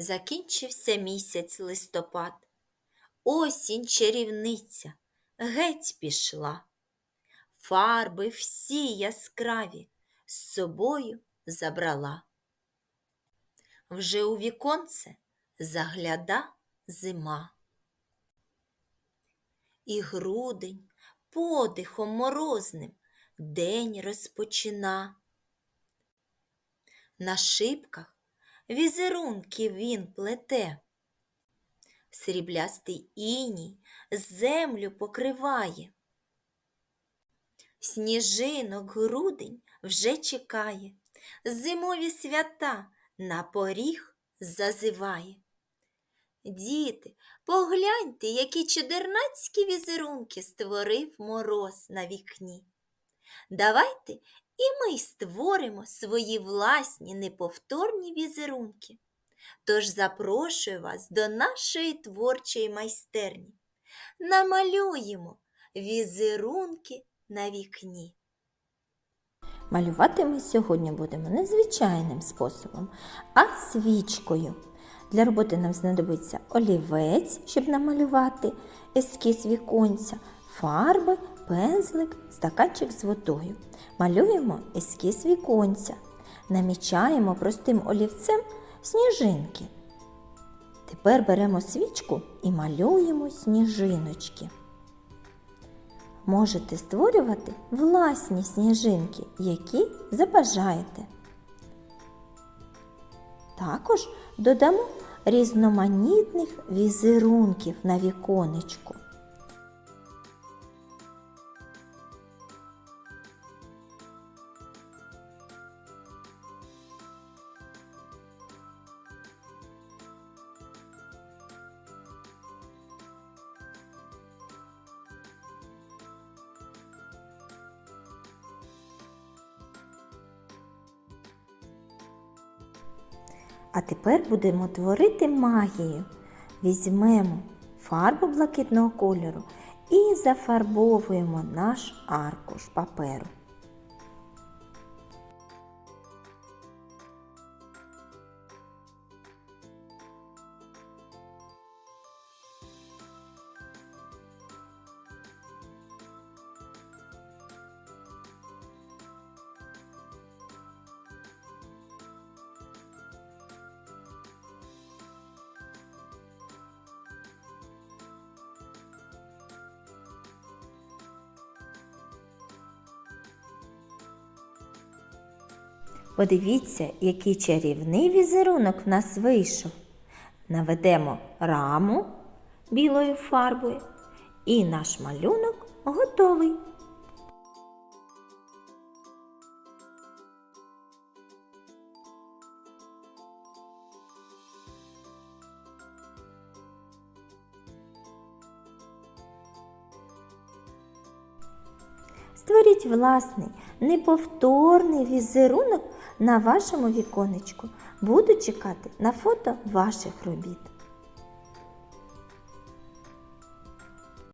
Закінчився місяць листопад. Осінь чарівниця геть пішла. Фарби всі яскраві з собою забрала. Вже у віконце загляда зима. І грудень подихом морозним день розпочина. На шибках візерунки він плете. Сріблястий іній землю покриває. Сніжинок грудень вже чекає, зимові свята на поріг зазиває. Діти, погляньте, які чудернацькі візерунки створив мороз на вікні. Давайте і ми створимо свої власні неповторні візерунки. Тож запрошую вас до нашої творчої майстерні. Намалюємо візерунки на вікні. Малювати ми сьогодні будемо не звичайним способом, а свічкою. Для роботи нам знадобиться олівець, щоб намалювати ескіз віконця, фарби, пензлик, стаканчик з водою. Малюємо ескіз віконця. Намічаємо простим олівцем сніжинки. Тепер беремо свічку і малюємо сніжиночки. Можете створювати власні сніжинки, які забажаєте. Також додамо різноманітних візерунків на віконечку. А тепер будемо творити магію. Візьмемо фарбу блакитного кольору і зафарбовуємо наш аркуш паперу. Подивіться, який чарівний візерунок в нас вийшов. Наведемо раму білою фарбою, і наш малюнок готовий. Створіть власний неповторний візерунок на вашому віконечку. Буду чекати на фото ваших робіт.